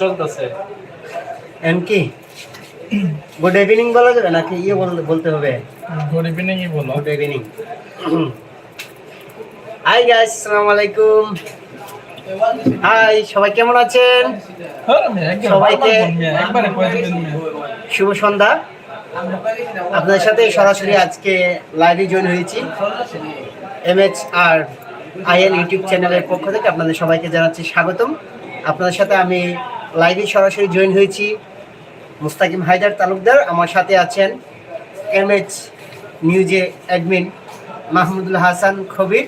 চলতেছে। কি? Good evening বলা যাবে নাকি ইয়ে বল- বলতে হবে? গুড ইভিনিং ই বলো। গুড ইভিনিং হাই গাইস আসসালামু আলাইকুম। হাই সবাই কেমন আছেন? সবাইকে- দিবেন মিয়া। শুভ সন্ধ্যা। আপনাদের সাথে সরাসরি আজকে লাইভে জয়েন হয়েছি। M H R IL YouTube চ্যানেলের পক্ষ থেকে আপনাদের সবাইকে জানাচ্ছি স্বাগতম। আপনাদের সাথে আমি লাইভে সরাসরি জয়েন হয়েছি মুস্তাকিম হায়দার তালুকদার। আমার সাথে আছেন এম এইচ নিউজে অ্যাডমিন মাহমুদুল হাসান খবির।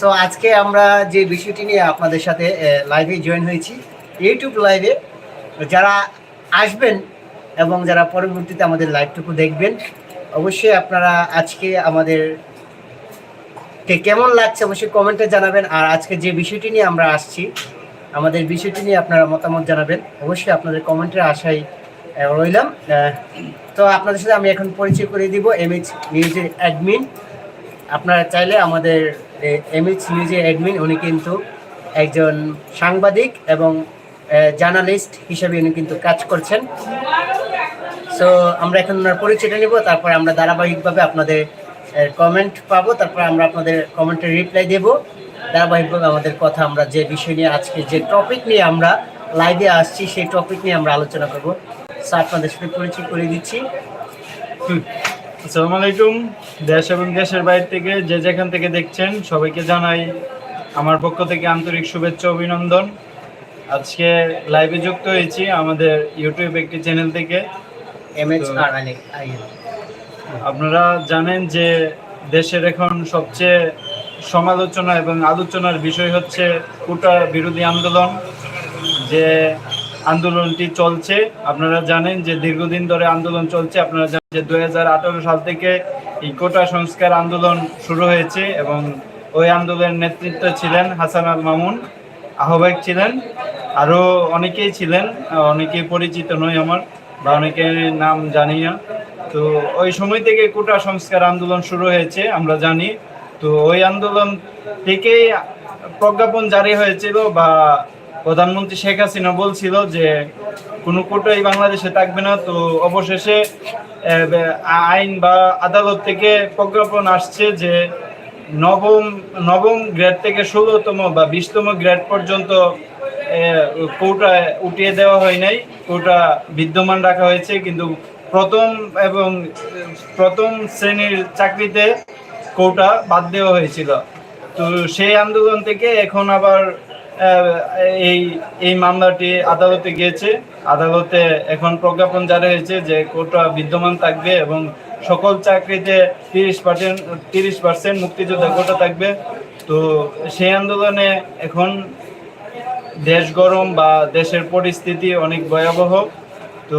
সো আজকে আমরা যে বিষয়টি নিয়ে আপনাদের সাথে লাইভে জয়েন হয়েছি ইউটিউব লাইভে যারা আসবেন এবং যারা পরবর্তীতে আমাদের লাইভটুকু দেখবেন, অবশ্যই আপনারা আজকে আমাদের কে কেমন লাগছে অবশ্যই কমেন্টে জানাবেন। আর আজকে যে বিষয়টি নিয়ে আমরা আসছি আমাদের বিষয়টি নিয়ে আপনারা মতামত জানাবেন। অবশ্যই আপনাদের কমেন্টের আশায় রইলাম। তো আপনাদের সাথে আমি এখন পরিচয় করে দিব এমএইচ নিউজের অ্যাডমিন আপনারা চাইলে আমাদের এমএইচ নিউজের অ্যাডমিন উনি কিন্তু একজন সাংবাদিক এবং জার্নালিস্ট হিসেবে উনি কিন্তু কাজ করছেন। সো আমরা এখন ওনার পরিচয়টা নিব, তারপর আমরা ধারাবাহিকভাবে আপনাদের কমেন্ট পাবো, তারপর আমরা আপনাদের কমেন্টের রিপ্লাই দেব। ধারাবাহিকভাবে আমাদের কথা আমরা যে বিষয় নিয়ে আজকে যে টপিক নিয়ে আমরা লাইভে আসছি সেই টপিক নিয়ে আমরা আলোচনা করব। সো আপনাদের সাথে পরিচয় করে দিচ্ছি। আসসালামু আলাইকুম। দেশ এবং দেশের বাইরে থেকে যে যেখান থেকে দেখছেন সবাইকে জানাই আমার পক্ষ থেকে আন্তরিক শুভেচ্ছা অভিনন্দন। আজকে লাইভে যুক্ত হয়েছি আমাদের ইউটিউব একটি চ্যানেল থেকে। আর আপনারা জানেন যে দেশের এখন সবচেয়ে সমালোচনা এবং আলোচনার বিষয় হচ্ছে কোটা বিরোধী আন্দোলন যে আন্দোলনটি চলছে। আপনারা জানেন যে দীর্ঘদিন ধরে আন্দোলন চলছে। আপনারা জানেন যে দুই হাজার আঠারো সাল থেকে এই কোটা সংস্কার আন্দোলন শুরু হয়েছে এবং ওই আন্দোলনের নেতৃত্ব ছিলেন হাসান আল মামুন আহ্বায়ক ছিলেন আরও অনেকেই ছিলেন আহ, অনেকেই পরিচিত নয় আমার বা অনেকের নাম জানি না। তো ওই সময় থেকে কোটা সংস্কার আন্দোলন শুরু হয়েছে আমরা জানি। তো ওই আন্দোলন থেকেই প্রজ্ঞাপন জারি হয়েছিল বা প্রধানমন্ত্রী শেখ হাসিনা বলছিল যে কোনো কোটাই বাংলাদেশে থাকবে না, তো অবশেষে আইন বা আদালত থেকে প্রজ্ঞাপন আসছে যে নবম নবম গ্রেড থেকে ষোলোতম বা বিশতম গ্রেড পর্যন্ত কোটা উঠিয়ে দেওয়া হয় নাই। কোটা বিদ্যমান রাখা হয়েছে, কিন্তু প্রথম এবং, প্রথম শ্রেণির চাকরিতে কোটা বাদ দেওয়া হয়েছিল। তো সেই আন্দোলন থেকে এখন আবার এই এই মামলাটি আদালতে গিয়েছে। আদালতে এখন প্রজ্ঞাপন জারি হয়েছে যে কোটা বিদ্যমান থাকবে এবং সকল চাকরিতে তিরিশ পার্সেন্ট তিরিশ পার্সেন্ট মুক্তিযোদ্ধা কোটা থাকবে। তো সেই আন্দোলনে এখন দেশ গরম বা দেশের পরিস্থিতি অনেক ভয়াবহ। তো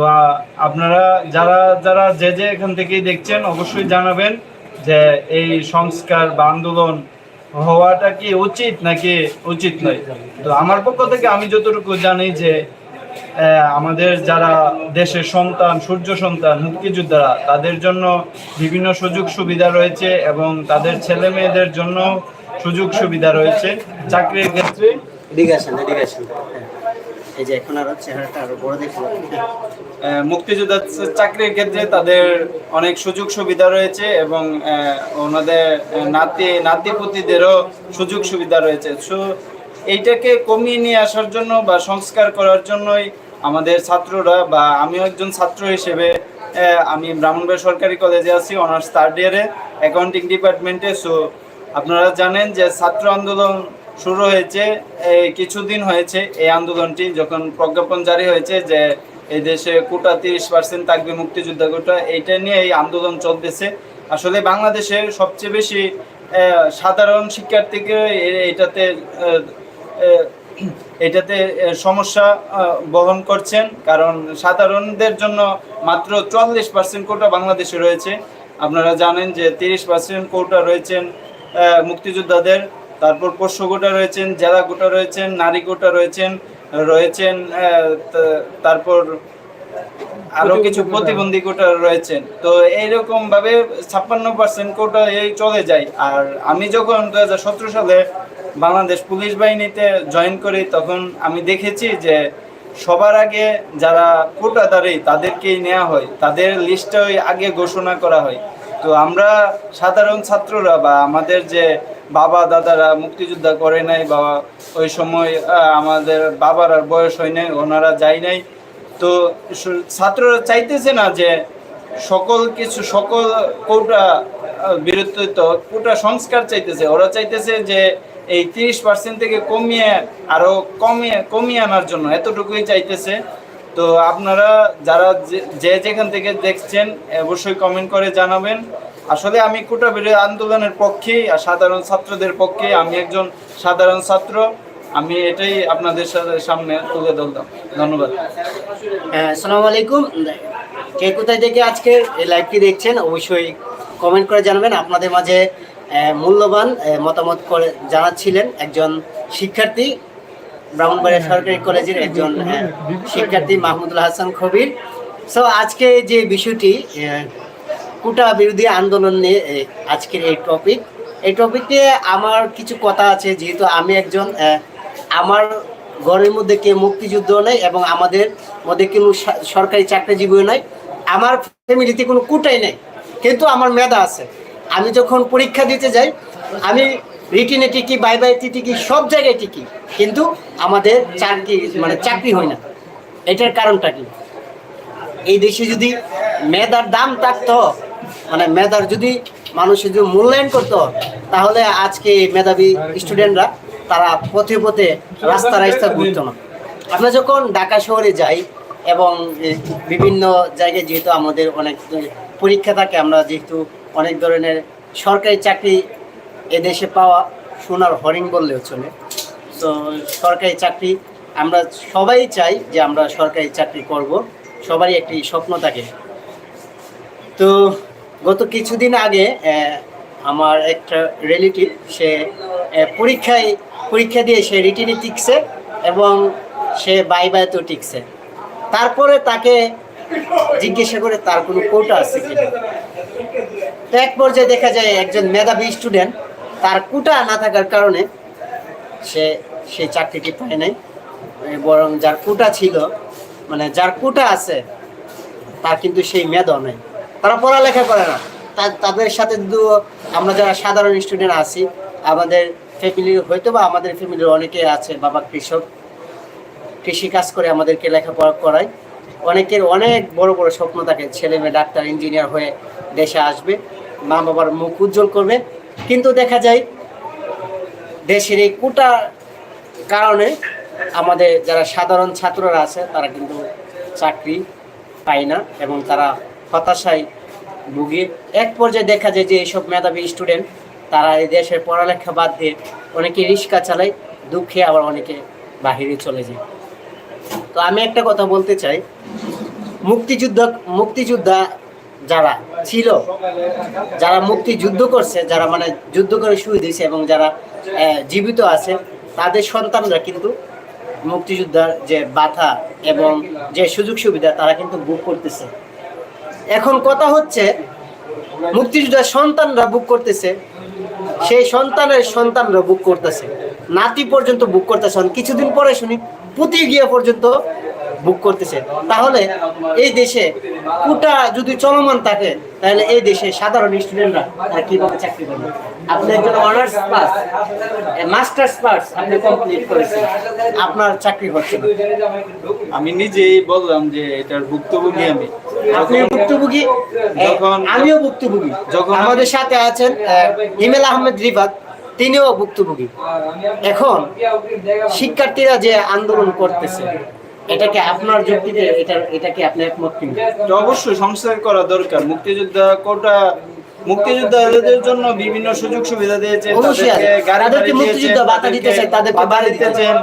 আপনারা যারা যারা যে যে এখান থেকেই দেখছেন, অবশ্যই জানাবেন। যে এই সংস্কার বা আন্দোলন হওয়াটা কি উচিত নাকি উচিত নয়? তো আমার পক্ষ থেকে আমি যতটুকু জানি যে আমাদের যারা দেশের সন্তান, সূর্য সন্তান, মুক্তিযোদ্ধারা, তাদের জন্য বিভিন্ন সুযোগ সুবিধা রয়েছে এবং তাদের ছেলে মেয়েদের জন্য সুযোগ সুবিধা রয়েছে। চাকরির ক্ষেত্রে। এই যে এখন আরও চেহারাটা আরও বড় দেখতে মুক্তিযোদ্ধা চাকরির ক্ষেত্রে তাদের অনেক সুযোগ সুবিধা রয়েছে এবং ওনাদের নাতি, নাতিপুতিদেরও সুযোগ সুবিধা রয়েছে। সো এইটাকে কমিয়ে নিয়ে আসার জন্য বা সংস্কার করার জন্যই আমাদের ছাত্ররা বা আমিও একজন ছাত্র হিসেবে আমি ব্রাহ্মণবাড়ি সরকারি কলেজে আছি, অনার্স থার্ড ইয়ারে অ্যাকাউন্টিং ডিপার্টমেন্টে সো আপনারা জানেন যে ছাত্র আন্দোলন শুরু হয়েছে কিছুদিন হয়েছে এই আন্দোলনটি, যখন প্রজ্ঞাপন জারি হয়েছে যে এই দেশে কোটা তিরিশ পার্সেন্ট থাকবে মুক্তিযোদ্ধা কোটা, এইটা নিয়ে এই আন্দোলন চলতেছে। আসলে বাংলাদেশে সবচেয়ে বেশি সাধারণ শিক্ষার্থীকে এটাতে এটাতে সমস্যা বহন করছেন। কারণ সাধারণদের জন্য মাত্র চুয়াল্লিশ পার্সেন্ট কোটা বাংলাদেশে রয়েছে। আপনারা জানেন যে তিরিশ পার্সেন্ট কোটা রয়েছেন মুক্তিযোদ্ধাদের। তারপর পোষ্য গোটা রয়েছেন জেলা গোটা রয়েছেন নারী গোটা রয়েছেন রয়েছেন তারপর আরও কিছু প্রতিবন্ধী কোটা রয়েছেন। তো এইরকম ভাবে ছাপ্পান্ন পার্সেন্ট কোটা এই চলে যায়। আর আমি যখন দুহাজার সতেরো সালে বাংলাদেশ পুলিশ বাহিনীতে জয়েন করি তখন আমি দেখেছি যে সবার আগে যারা কোটাদারি তাদেরকেই নেওয়া হয় তাদের লিস্টই আগে ঘোষণা করা হয়। তো আমরা সাধারণ ছাত্ররা বা আমাদের যে বাবা, দাদারা মুক্তিযোদ্ধা করে নাই বা ওই সময় আমাদের বাবার আর বয়স হয় নাই, ওনারা যায় নাই। তো ছাত্ররা চাইতেছে না যে সকল কিছু, সকল কোটা বিরুদ্ধ কোটা সংস্কার চাইতেছে। ওরা চাইতেছে যে এই তিরিশ পার্সেন্ট থেকে কমিয়ে আরও কমিয়ে কমিয়ে আনার জন্য এতটুকুই চাইতেছে। তো আপনারা যারা যে যেখান থেকে দেখছেন, অবশ্যই কমেন্ট করে জানাবেন। আসলে আমি কোটা বিরোধী আন্দোলনের পক্ষে আর সাধারণ ছাত্রদের পক্ষে আমি একজন সাধারণ ছাত্র। আমি এটাই আপনাদের সামনে তুলে ধরলাম। ধন্যবাদ। হ্যাঁ, আসসালামু আলাইকুম। কে কোথায় থেকে আজকের এই লাইভটি দেখছেন অবশ্যই কমেন্ট করে জানাবেন। আপনাদের মাঝে মূল্যবান মতামত করে জানাচ্ছিলেন একজন শিক্ষার্থী ব্রাহ্মণবাড়িয়া সরকারি কলেজের একজন শিক্ষার্থী মাহমুদুল হাসান খবির সো আজকে যে বিষয়টি কোটা বিরোধী আন্দোলন নিয়ে আজকের এই টপিক এই টপিকে আমার কিছু কথা আছে, যেহেতু আমি একজন আমার ঘরের মধ্যে কেউ মুক্তিযুদ্ধ নেই এবং আমাদের মধ্যে কোনো সরকারি চাকরিজীবীও নাই। আমার ফ্যামিলিতে কোনো কুটাই নেই, কিন্তু আমার মেধা আছে। আমি যখন পরীক্ষা দিতে যাই, আমি রিটিনে টিকি, বাই বাইতে টিকি, সব জায়গায় টিকি, কিন্তু আমাদের চাকরি মানে চাকরি হয় না। এটার কারণটা কি? এই দেশে যদি মেধার দাম থাকতো মানে মেধার যদি মানুষের যদি মূল্যায়ন করতো তাহলে আজকে মেধাবী স্টুডেন্টরা তারা পথে পথে রাস্তা রাস্তা ঘুরতো না। আমরা যখন ঢাকা শহরে যাই এবং বিভিন্ন জায়গায় যেহেতু আমাদের অনেক পরীক্ষা থাকে, আমরা যেহেতু অনেক ধরনের সরকারি চাকরি এদেশে পাওয়া সোনার হরিণ বললেও চলে। তো সরকারি চাকরি আমরা সবাই চাই যে আমরা সরকারি চাকরি করব, সবারই একটি স্বপ্ন থাকে। তো গত কিছুদিন আগে আমার একটা রিলেটিভ সে পরীক্ষায়, পরীক্ষা দিয়ে সে রিটিনে টিকছে এবং সে বাই তো টিকছে। তারপরে তাকে জিজ্ঞাসা করে তার কোনো কোটা আছে কিনা। তো এক পর্যায়ে দেখা যায় একজন মেধাবী স্টুডেন্ট তার কোটা না থাকার কারণে সে সেই চাকরিটি পায় নাই। বরং যার কোটা ছিল মানে যার কোটা আছে, তার কিন্তু সেই মেধও নেই। তারা পড়ালেখা করে না। তাদের সাথে দু, আমরা যারা সাধারণ স্টুডেন্ট আছি, আমাদের ফ্যামিলির হয়তো বা আমাদের ফ্যামিলির অনেকে আছে, বাবা কৃষক। কৃষি কাজ করে আমাদেরকে লেখাপড়া করায়। অনেকের অনেক বড় বড় স্বপ্ন থাকে, ছেলে মেয়ে ডাক্তার ইঞ্জিনিয়ার হয়ে দেশে আসবে, মা বাবার মুখ উজ্জ্বল করবে। কিন্তু দেখা যায়, দেশের এই কোটা কারণে আমাদের যারা সাধারণ ছাত্ররা আছে, তারা কিন্তু চাকরি পায় না এবং তারা হতাশায় ভুগি। এক পর্যায়ে দেখা যায় যে এইসব মেধাবী স্টুডেন্ট তারা এই দেশের পড়ালেখা বাদ দিয়ে অনেকে রিক্সা চালায়, দুঃখে আবার অনেকে বাহিরে চলে যায়। তো আমি একটা কথা বলতে চাই। মুক্তিযুদ্ধ, মুক্তিযোদ্ধা যারা ছিল, যারা মুক্তি যুদ্ধ করছে, যারা মানে যুদ্ধ করে শুয়ে দিয়েছে এবং যারা জীবিত আছে, তাদের সন্তানরা কিন্তু মুক্তিযোদ্ধার যে বাধা এবং যে সুযোগ সুবিধা, তারা কিন্তু বুক করতেছে। এখন কথা হচ্ছে মুক্তিযোদ্ধার সন্তানরা বুক করতেছে, সেই সন্তানের সন্তানরা বুক করতেছে। নাতি পর্যন্ত বুক করতেছে। কিছুদিন পরে শুনি পুঁতি গিয়ে পর্যন্ত বুক করতেছে। তাহলে এই দেশে কোটা যদি চলমান থাকে তাহলে এই দেশে সাধারণ স্টুডেন্টরা তারা কীভাবে চাকরি করবে? আপনি একজন অনার্স পাস মাস্টার্স পাস আপনি কমপ্লিট করেছেন আপনার চাকরি হচ্ছে আমি নিজেই বললাম যে এটার ভুক্তভোগী আমি। আপনি ভুক্তভোগী? যখন- আমিও ভুক্তভোগী। যখন- আমাদের সাথে আছেন হিমেল আহমেদ রিফাত তিনিও ভুক্তভোগী। এখন শিক্ষার্থীরা যে আন্দোলন করতেছে এটাকে আপনার যুক্তিতে এটা এটাকে আপনি একমত কিনা? অবশ্যই সংস্কার করা দরকার। মুক্তিযোদ্ধা কোটা মুক্তিযোদ্ধাদের জন্য বিভিন্ন সুযোগ সুবিধা দিয়েছে তাদেরকে মুক্তিযোদ্ধা তাদেরকে বাড়ি দিতেছেন।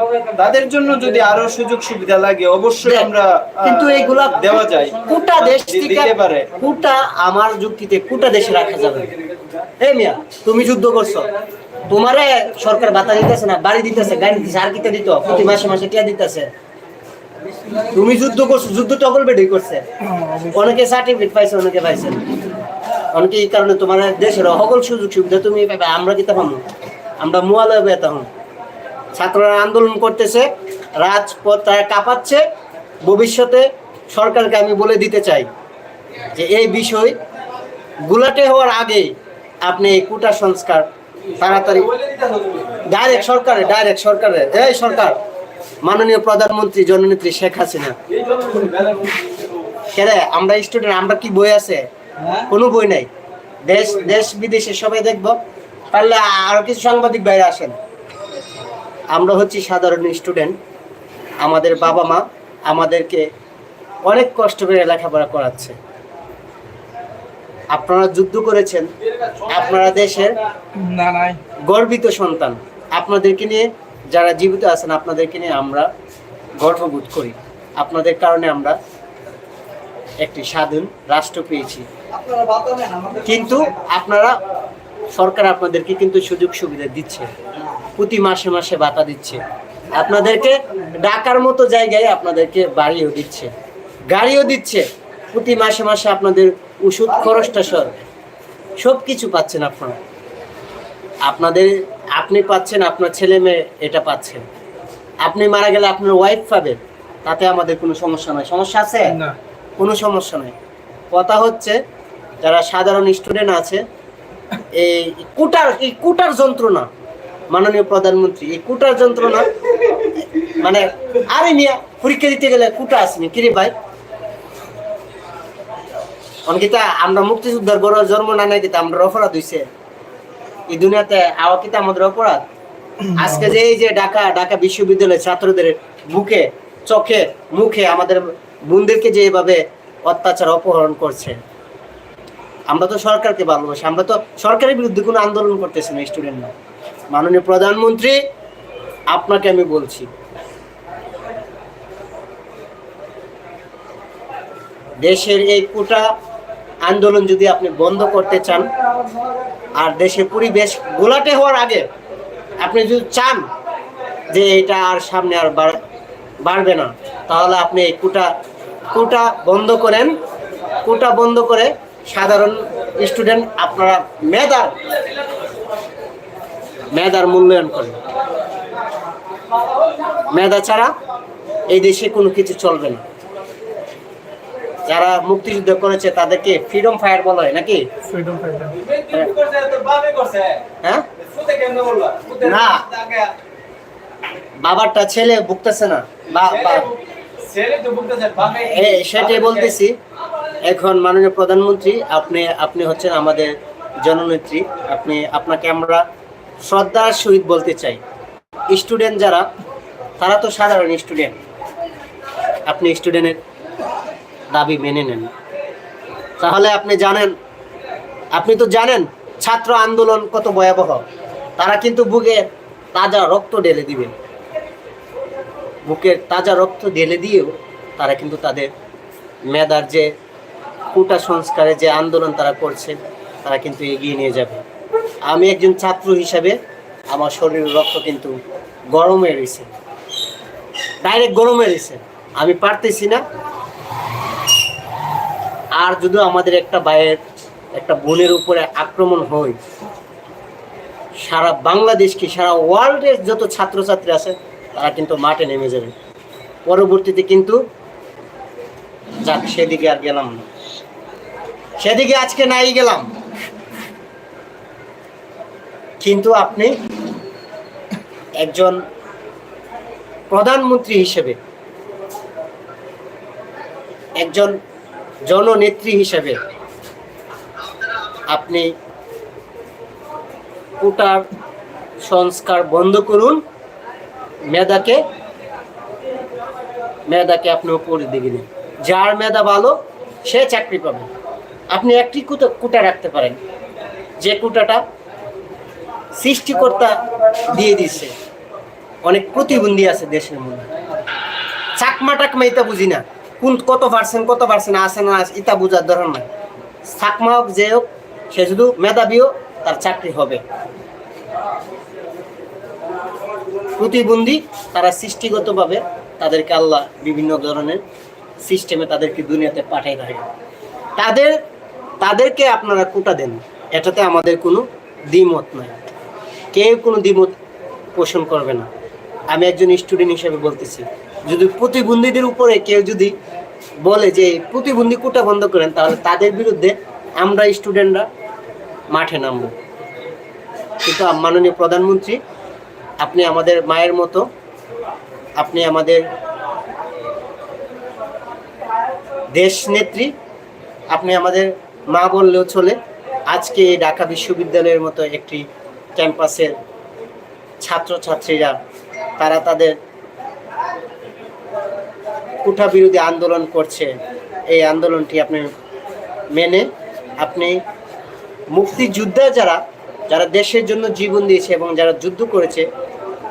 তাদের জন্য যদি আরও সুযোগ সুবিধা লাগে অবশ্যই আমরা কিন্তু এইগুলা দেওয়া যায়। কোটা দেশ দিতে পারে। কোটা আমার যুক্তিতে কোটা দেশে রাখা যাবে। এই মিয়া তুমি যুদ্ধ করছ। তোমারে সরকার ভাতা দিতেছে না বাড়ি দিতেছে গাড়ি দিতেছে আর কিটা দিত? প্রতি মাসে মাসে টিয়া দিতেছে। তুমি যুদ্ধ করছ, যুদ্ধ টগল বেডি করছে। অনেকে সার্টিফিকেট পাইছে, অনেকে পাইছে অনেকে এই কারণে তোমার দেশের সকল সুযোগ সুবিধা তুমি পাবে আমরা কি তখন আমরা মোয়ালয় তখন ছাত্ররা আন্দোলন করতেছে, রাজপথ তারা কাঁপাচ্ছে, ভবিষ্যতে সরকারকে আমি বলে দিতে চাই যে এই বিষয় গুলাটে হওয়ার আগে আপনি এই কোটা সংস্কার তাড়াতাড়ি ডাইরেক্ট সরকারে ডাইরেক্ট সরকারে, এই সরকার। মাননীয় প্রধানমন্ত্রী জননেত্রী শেখ হাসিনা। কেরে আমরা স্টুডেন্ট আমরা কি বই আছে? কোনো বই নাই। দেশ দেশ বিদেশে সবাই দেখব। পারলে আরও কিছু সাংবাদিক বাইরে আসেন। আমরা হচ্ছি সাধারণ স্টুডেন্ট আমাদের বাবা মা আমাদেরকে অনেক কষ্ট করে লেখাপড়া করাচ্ছে। আপনারা যুদ্ধ করেছেন। আপনারা দেশের গর্বিত সন্তান। আপনাদেরকে নিয়ে যারা জীবিত আছেন, আপনাদেরকে নিয়ে আমরা গর্ববোধ করি। আপনাদের কারণে আমরা একটি স্বাধীন রাষ্ট্র পেয়েছি। কিন্তু আপনারা সরকার আপনাদেরকে কিন্তু সুযোগ সুবিধা দিচ্ছে। প্রতি মাসে মাসে ভাতা দিচ্ছে। আপনাদেরকে ডাকার মতো জায়গায় আপনাদেরকে বাড়িও দিচ্ছে। গাড়িও দিচ্ছে। প্রতি মাসে মাসে আপনাদের ওষুধ খরচটা সর সব কিছু পাচ্ছেন আপনারা। আপনাদের আপনি পাচ্ছেন আপনার ছেলে মেয়ে এটা পাচ্ছেন আপনি মারা গেলে আপনার ওয়াইফ পাবেন তাতে আমাদের কোনো সমস্যা নাই। সমস্যা আছে? না। কোনো সমস্যা নেই। কথা হচ্ছে যারা সাধারণ স্টুডেন্ট আছে এই কুটার এই কুটার যন্ত্রণা মাননীয় প্রধানমন্ত্রী এই কুটার যন্ত্রণা মানে আরে মিয়া পরীক্ষা দিতে গেলে কুটা আসেনি কিরে ভাই? অনেকিতা আমরা মুক্তিযুদ্ধের বড় জন্ম না নাই কিতা আমরা অপরাধ হইছে এই দুনিয়াতে আওয়া কিতা আমাদের অপরাধ। আজকে যে এই যে ঢাকা ঢাকা বিশ্ববিদ্যালয়ের ছাত্রদের বুকে, চোখে, মুখে আমাদের বোনদেরকে যে এভাবে অত্যাচার, অপহরণ করছে, আমরা তো সরকারকে ভালোবাসি, আমরা তো সরকারের বিরুদ্ধে কোনো আন্দোলন করতেছি না স্টুডেন্ট না মাননীয় প্রধানমন্ত্রী, আপনাকে আমি বলছি, দেশের এই কোটা আন্দোলন যদি আপনি বন্ধ করতে চান, আর দেশের পরিবেশ গোলাটে হওয়ার আগে আপনি যদি চান যে এটা আর সামনে আর বাড়- বাড়বে না, তাহলে আপনি এই কোটা কোটা বন্ধ করেন। কোটা বন্ধ করে সাধারণ স্টুডেন্ট আপনারা মেধার মেধার মূল্যায়ন করেন। মেধা ছাড়া এই দেশে কোনো কিছু চলবে না। যারা মুক্তিযুদ্ধ করেছে তাদেরকে ফ্রিডম ফায়ার বলা হয় নাকি? ফ্রিডম হ্যাঁ? না। বাবারটা ছেলে ভুগতেছে না। সেটাই বলতেছি। এখন মাননীয় প্রধানমন্ত্রী আপনি আপনি হচ্ছেন আমাদের জননেত্রী। আপনি আপনাকে আমরা শ্রদ্ধার সহিত বলতে চাই। স্টুডেন্ট যারা তারা তো সাধারণ স্টুডেন্ট। আপনি স্টুডেন্টের দাবি মেনে নেন। তাহলে আপনি জানেন, আপনি তো জানেন ছাত্র আন্দোলন কত ভয়াবহ। তারা কিন্তু বুকে তাজা রক্ত ঢেলে দিবে। বুকের তাজা রক্ত ঢেলে দিয়েও তারা কিন্তু তাদের মেধার যে কোটা সংস্কারে যে আন্দোলন তারা করছে, তারা কিন্তু এগিয়ে নিয়ে যাবে। আমি একজন ছাত্র হিসাবে আমার শরীরের রক্ত কিন্তু গরমে রয়েছে। ডাইরেক্ট গরমে রয়েছে। আমি পারতেছি না। আর যদি আমাদের একটা ভাইয়ের, একটা বোনের উপরে আক্রমণ হয়, সারা বাংলাদেশকে সারা ওয়ার্ল্ডের যত ছাত্রছাত্রী আছে, তারা কিন্তু মাঠে নেমে যাবে। পরবর্তীতে কিন্তু, যাক, সেদিকে আর গেলাম না। সেদিকে আজকে নাই গেলাম। কিন্তু আপনি একজন প্রধানমন্ত্রী হিসেবে, একজন জননেত্রী হিসেবে আপনি কোটার সংস্কার বন্ধ করুন, মেধাকে মেধাকে আপনি উপরে দিকে দিন যার মেধা ভালো, সে চাকরি পাবে। আপনি একটি কুটা কুটা রাখতে পারেন। যে কুটাটা সৃষ্টিকর্তা দিয়ে দিছে অনেক প্রতিবন্ধী আছে দেশের মধ্যে। চাকমা টাকমা এটা বুঝি না। কোন কত পার্সেন্ট কত পার্সেন্ট আছে না আছে, এটা বোঝার ধরন নাই। চাকমা হোক, যে হোক, সে শুধু মেধাবীও তার চাকরি হবে। প্রতিবন্ধী তারা সৃষ্টিগতভাবে তাদেরকে আল্লাহ বিভিন্ন ধরনের সিস্টেমে তাদেরকে দুনিয়াতে পাঠাই থাকে। তাদের, তাদেরকে আপনারা কোটা দেন। এটাতে আমাদের কোনো দ্বিমত নাই। কেউ কোনো দ্বিমত পোষণ করবে না। আমি একজন স্টুডেন্ট হিসেবে বলতেছি। যদি প্রতিবন্ধীদের উপরে কেউ যদি বলে যে প্রতিবন্ধী কোটা বন্ধ করেন, তাহলে তাদের বিরুদ্ধে আমরা স্টুডেন্টরা মাঠে নামবো। কিন্তু মাননীয় প্রধানমন্ত্রী, আপনি আমাদের মায়ের মতো, আপনি আমাদের দেশ নেত্রী, আপনি আমাদের মা বললেও চলে, আজকে এই ঢাকা বিশ্ববিদ্যালয়ের মতো একটি ক্যাম্পাসের ছাত্রছাত্রীরা, তারা তাদের কুঠা বিরোধী আন্দোলন করছে, এই আন্দোলনটি আপনি মেনে আপনি মুক্তিযোদ্ধা যারা যারা দেশের জন্য জীবন দিয়েছে এবং যারা যুদ্ধ করেছে,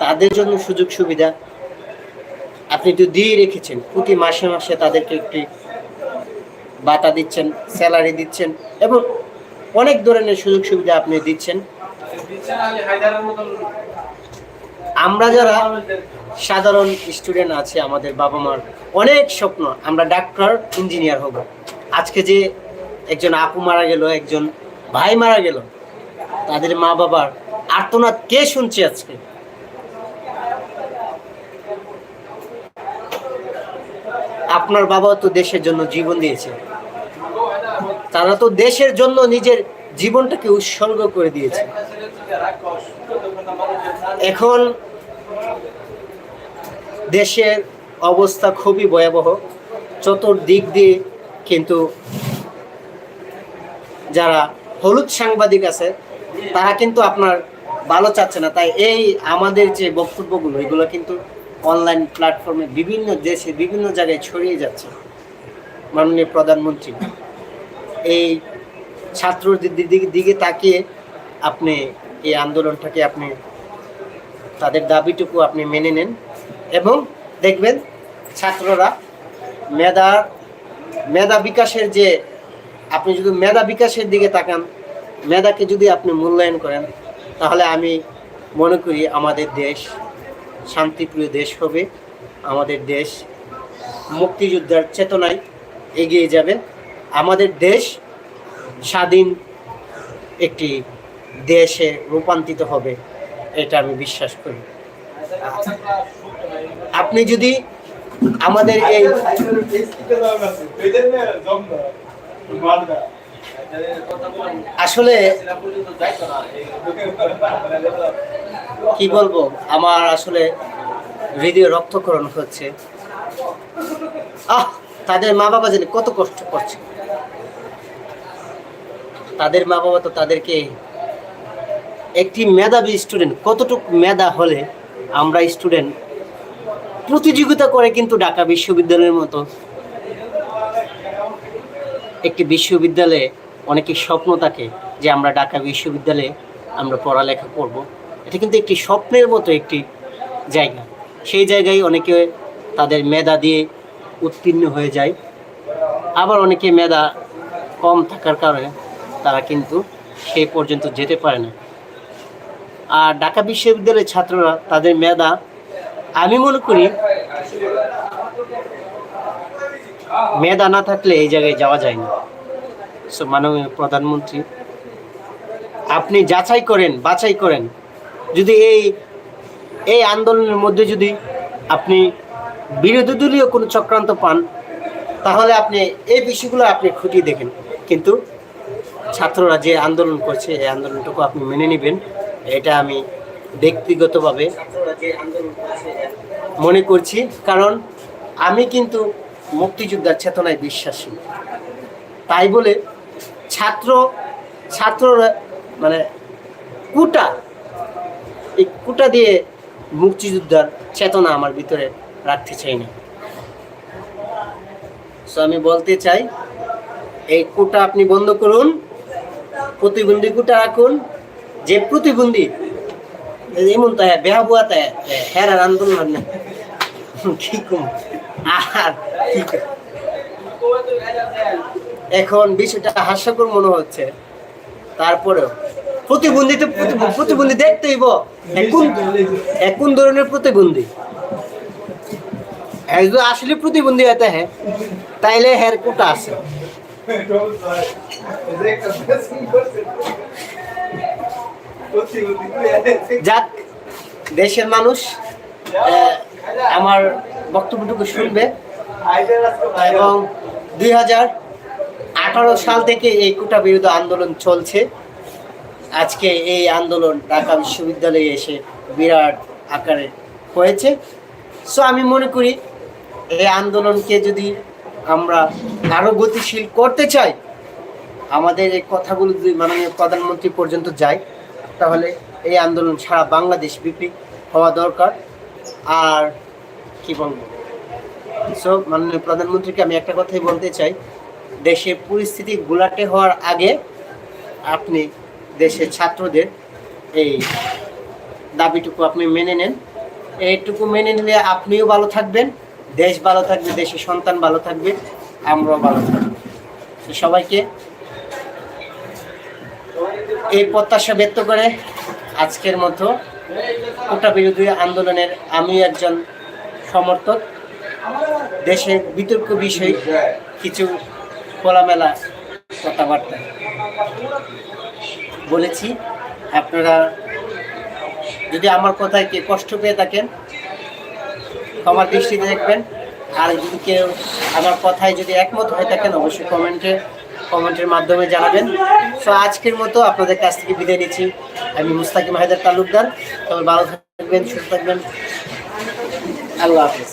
তাদের জন্য সুযোগ সুবিধা আপনি তো দিয়ে রেখেছেন। প্রতি মাসে মাসে তাদেরকে একটি বাতা দিচ্ছেন, স্যালারি দিচ্ছেন এবং অনেক ধরনের সুযোগ সুবিধা আপনি দিচ্ছেন। আমরা যারা সাধারণ স্টুডেন্ট আছে, আমাদের বাবা মার অনেক স্বপ্ন, আমরা ডাক্তার, ইঞ্জিনিয়ার হব। আজকে যে একজন আপু মারা গেল, একজন ভাই মারা গেল, তাদের মা বাবার আর্তনাদ কে শুনছে আজকে? আপনার বাবা তো দেশের জন্য জীবন দিয়েছে। তারা তো দেশের জন্য নিজের জীবনটাকে উৎসর্গ করে দিয়েছে। এখন দেশের অবস্থা খুবই ভয়াবহ। চতুর্দিক দিয়ে কিন্তু যারা হলুদ সাংবাদিক আছে, তারা কিন্তু আপনার ভালো চাচ্ছে না। তাই এই আমাদের যে বক্তব্যগুলো, এগুলো কিন্তু অনলাইন প্ল্যাটফর্মে বিভিন্ন দেশে, বিভিন্ন জায়গায় ছড়িয়ে যাচ্ছে। মাননীয় প্রধানমন্ত্রী, এই ছাত্রদের দিকে দিকে তাকিয়ে আপনি এই আন্দোলনটাকে আপনি, তাদের দাবিটুকু আপনি মেনে নেন। এবং দেখবেন ছাত্ররা মেধা মেধা বিকাশের যে, আপনি যদি মেধা বিকাশের দিকে তাকান, মেধাকে যদি আপনি মূল্যায়ন করেন, তাহলে আমি মনে করি আমাদের দেশ শান্তিপ্রিয় দেশ হবে, আমাদের দেশ মুক্তিযোদ্ধার চেতনায় এগিয়ে যাবে। আমাদের দেশ স্বাধীন একটি দেশে রূপান্তরিত হবে, এটা আমি বিশ্বাস করি। আপনি যদি আমাদের এই আসলে কি বলব? আমার আসলে হৃদয় রক্তকরণ হচ্ছে। আহ, তাদের মা বাবা জানি কত কষ্ট করছে। তাদের মা বাবা তো তাদেরকে একটি মেধাবী স্টুডেন্ট কতটুকু মেধা হলে আমরা স্টুডেন্ট প্রতিযোগিতা করে কিন্তু ঢাকা বিশ্ববিদ্যালয়ের মতো। একটি বিশ্ববিদ্যালয়ে অনেকের স্বপ্ন থাকে যে আমরা ঢাকা বিশ্ববিদ্যালয়ে আমরা পড়ালেখা করব। এটা কিন্তু একটি স্বপ্নের মতো একটি জায়গা। সেই জায়গায় অনেকে তাদের মেধা দিয়ে উত্তীর্ণ হয়ে যায়। আবার অনেকে মেধা কম থাকার কারণে তারা কিন্তু সেই পর্যন্ত যেতে পারে না। আর ঢাকা বিশ্ববিদ্যালয়ের ছাত্ররা তাদের মেধা আমি মনে করি মেধা না থাকলে এই জায়গায় যাওয়া যায় না। সো মাননীয় প্রধানমন্ত্রী, আপনি যাচাই করেন, বাছাই করেন। যদি এই এই আন্দোলনের মধ্যে যদি আপনি বিরোধী দলীয় কোনো চক্রান্ত পান, তাহলে আপনি এই বিষয়গুলো আপনি খুঁটিয়ে দেখেন। কিন্তু ছাত্ররা যে আন্দোলন করছে, এই আন্দোলনটুকু আপনি মেনে নেবেন, এটা আমি ব্যক্তিগতভাবে মনে করছি, কারণ আমি কিন্তু মুক্তিযোদ্ধার চেতনায় বিশ্বাসী। তাই বলে ছাত্র, ছাত্ররা মানে কুটা, এই কুটা দিয়ে মুক্তিযোদ্ধার চেতনা আমার ভিতরে রাখতে চাই না সো আমি বলতে চাই, এই কুটা আপনি বন্ধ করুন, প্রতিবন্ধী কুটা রাখুন, যে প্রতিবন্ধী এমন তাই বেহা বুয়া তাই হেরার আন্দোলন না কি কম? আর কি? এখন বিষয়টা হাস্যকর মনে হচ্ছে। তারপরেও প্রতিবন্ধী তো প্রতি- প্রতিবন্ধী দেখতেই ব কোন এ কোন ধরনের প্রতিবন্ধী? যদি আসলে প্রতিবন্ধী হতে হ্যাঁ তাইলে হের কোটা আছে। যাক, দেশের মানুষ আমার বক্তব্যটুকু শুনবে। এবং দুই হাজার আঠারো সাল থেকে এই কোটা বিরোধী আন্দোলন চলছে। আজকে এই আন্দোলন ঢাকা বিশ্ববিদ্যালয়ে এসে বিরাট আকারে হয়েছে। সো আমি মনে করি, এই আন্দোলনকে যদি আমরা আরও গতিশীল করতে চাই, আমাদের এই কথাগুলো যদি মাননীয় প্রধানমন্ত্রী পর্যন্ত যায় তাহলে এই আন্দোলন সারা বাংলাদেশ ব্যাপী হওয়া দরকার। আর কি বলব? সো, মাননীয় প্রধানমন্ত্রীকে আমি একটা কথাই বলতে চাই। দেশের পরিস্থিতি গোলাটে হওয়ার আগে আপনি দেশের ছাত্রদের এই দাবিটুকু আপনি মেনে নেন। এইটুকু মেনে নিলে আপনিও ভালো থাকবেন, দেশ ভালো থাকবে, দেশের সন্তান ভালো থাকবে, আমরাও ভালো থাকব। সবাইকে এই প্রত্যাশা ব্যক্ত করে আজকের মতো কোটা বিরোধী আন্দোলনের আমি একজন সমর্থক, দেশের বিতর্ক বিষয় কিছু খোলামেলা কথাবার্তা বলেছি। আপনারা যদি আমার কথায় কে কষ্ট পেয়ে থাকেন, ক্ষমার দৃষ্টিতে দেখবেন। আর যদি কেউ আমার কথায় যদি একমত হয়ে থাকেন, অবশ্যই কমেন্টে কমেন্টের মাধ্যমে জানাবেন। সো আজকের মতো আপনাদের কাছ থেকে বিদায় নিচ্ছি। আমি মুস্তাকিম হায়দার তালুকদার। তবে ভালো থাকবেন, সুস্থ থাকবেন। আল্লাহ হাফিজ।